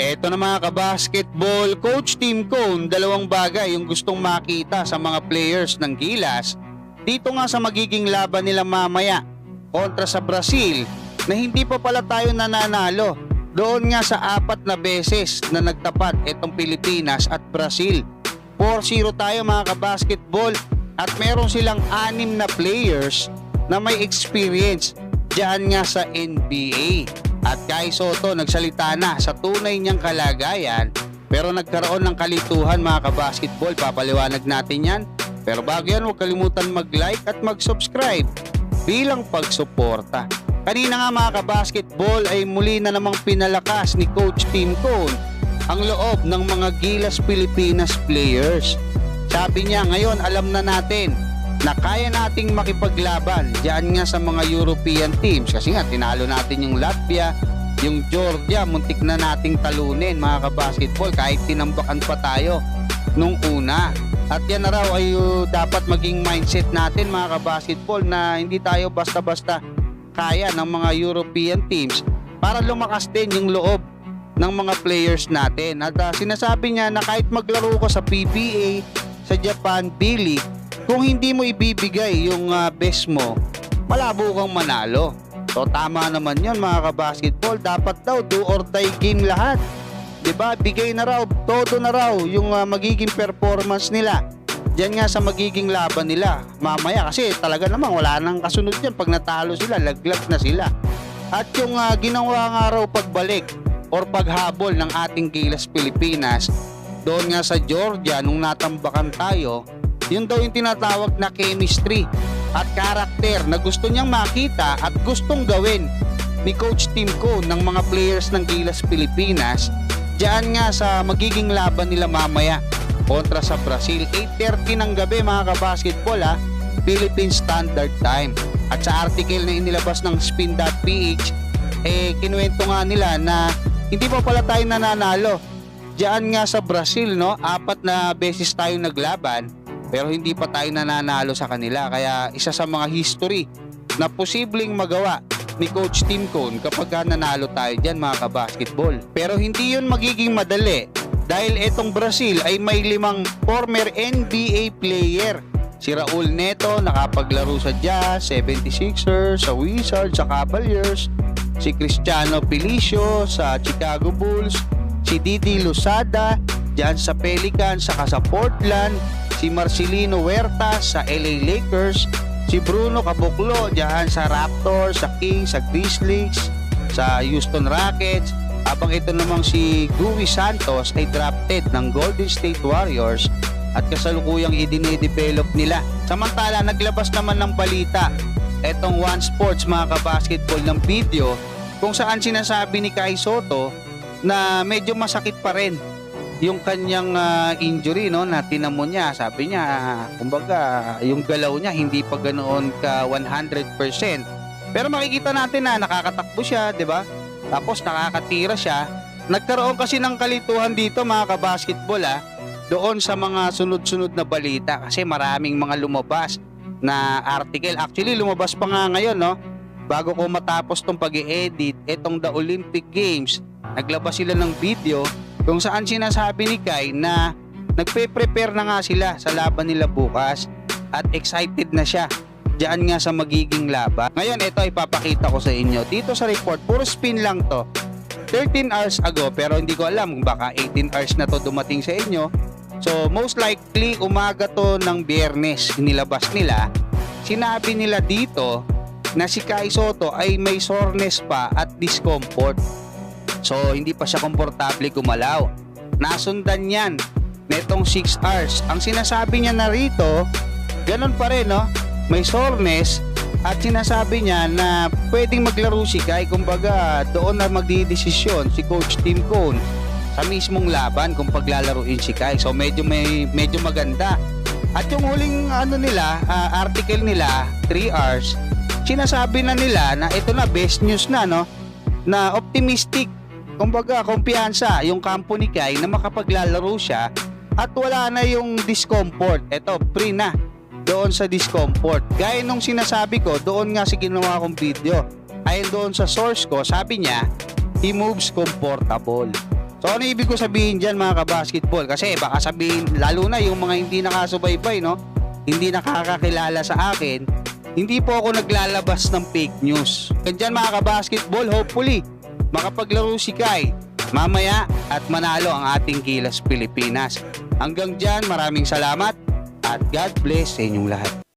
Eto na mga kabasketball, Coach Team Cone, dalawang bagay yung gustong makita sa mga players ng Gilas dito nga sa magiging laban nila mamaya kontra sa Brazil na hindi pa pala tayo nananalo doon nga sa apat na beses na nagtapat itong Pilipinas at Brazil. 4-0 tayo mga kabasketball at meron silang anim na players na may experience dyan nga sa NBA. At Kai Soto nagsalita na sa tunay niyang kalagayan pero nagkaroon ng kalituhan mga kabasketball. Papaliwanag natin yan. Pero bago yan, huwag kalimutan mag-like at mag-subscribe bilang pagsuporta. Kanina nga mga kabasketball ay muli na namang pinalakas ni Coach Tim Cone ang loob ng mga Gilas Pilipinas players. Sabi niya ngayon alam na natin na kaya nating makipaglaban diyan nga sa mga European teams kasi nga tinalo natin yung Latvia, yung Georgia, muntik na nating talunin mga kabasketball kahit tinambakan pa tayo nung una. At yan na raw ay uh, dapat maging mindset natin mga kabasketball na hindi tayo basta-basta kaya ng mga European teams para lumakas din yung loob ng mga players natin. At uh, sinasabi niya na kahit maglaro ko sa PBA, sa Japan B-League, kung hindi mo ibibigay yung uh, best mo, malabo kang manalo. So tama naman yun mga kabasketball. Dapat daw do or die game lahat. 'Di ba? Bigay na raw, todo na raw yung uh, magiging performance nila. Diyan nga sa magiging laban nila mamaya kasi talaga naman wala nang kasunod yan pag natalo sila, laglag na sila. At yung uh, ginawa nga raw pagbalik or paghabol ng ating Gilas Pilipinas doon nga sa Georgia nung natambakan tayo, yun daw yung tinatawag na chemistry at karakter na gusto niyang makita at gustong gawin. Ni Coach Tim ko ng mga players ng Gilas Pilipinas diyan nga sa magiging laban nila mamaya kontra sa Brazil. 8.30 ng gabi mga kabasketball ha Philippine Standard Time. At sa article na inilabas ng spin.ph eh kinuwento nga nila na hindi pa pala tayo nananalo. Diyan nga sa Brazil no? Apat na beses tayo naglaban pero hindi pa tayo nananalo sa kanila kaya isa sa mga history na posibleng magawa ni Coach Tim Cone kapag ka nanalo tayo dyan mga kabasketball. Pero hindi yun magiging madali dahil itong Brazil ay may limang former NBA player. Si Raul Neto nakapaglaro sa Jazz, 76ers, sa Wizards, sa Cavaliers, si Cristiano Pilicio sa Chicago Bulls, si Didi Lusada dyan sa Pelicans, saka sa Portland, si Marcelino Huerta sa LA Lakers, si Bruno Caboclo diyan sa Raptors, sa Kings, sa Grizzlies, sa Houston Rockets, habang ito namang si Gui Santos ay drafted ng Golden State Warriors at kasalukuyang idine-develop nila. Samantala, naglabas naman ng balita etong One Sports mga kabasketball ng video kung saan sinasabi ni Kai Soto na medyo masakit pa rin yung kanyang ah, injury no na tinamo niya sabi niya kumbaga yung galaw niya hindi pa ganoon ka 100% pero makikita natin na nakakatakbo siya 'di ba? Tapos nakakatira siya. Nagkaroon kasi ng kalituhan dito mga kabasketball ah doon sa mga sunod-sunod na balita. Kasi maraming mga lumabas na article. Actually lumabas pa nga ngayon no? Bago ko matapos tong pag-edit itong The Olympic Games naglabas sila ng video kung saan sinasabi ni Kai na nagpe-prepare na nga sila sa laban nila bukas at excited na siya diyan nga sa magiging laban. Ngayon, ito ipapakita ko sa inyo. Dito sa report, puro spin lang to. 13 hours ago, pero hindi ko alam kung baka 18 hours na to dumating sa inyo. So, most likely, umaga to ng biyernes, inilabas nila. Sinabi nila dito na si Kai Soto ay may soreness pa at discomfort. So, hindi pa siya komportable gumalaw. Nasundan yan netong 6 hours. Ang sinasabi niya na rito, ganun pa rin, no? May soreness at sinasabi niya na pwedeng maglaro si Kai. Kumbaga, doon na magdidesisyon si Coach Tim Cone sa mismong laban kung paglalaruin si Kai. So, medyo, may, medyo maganda. At yung huling ano nila, ah, article nila, 3 hours, sinasabi na nila na ito na, best news na, no? Na optimistic kumbaga kumpiyansa yung kampo ni Kai na makapaglalaro siya at wala na yung discomfort. Ito, free na doon sa discomfort. Gaya nung sinasabi ko, doon nga sa ginawa kong video. Ayon doon sa source ko, sabi niya, he moves comfortable. So ano ibig ko sabihin dyan mga kabasketball? Kasi baka sabihin, lalo na yung mga hindi nakasubaybay, no? Hindi nakakakilala sa akin, hindi po ako naglalabas ng fake news. Ganyan mga kabasketball, hopefully, makapaglaro si Kai mamaya at manalo ang ating Gilas Pilipinas. Hanggang dyan, maraming salamat at God bless sa inyong lahat.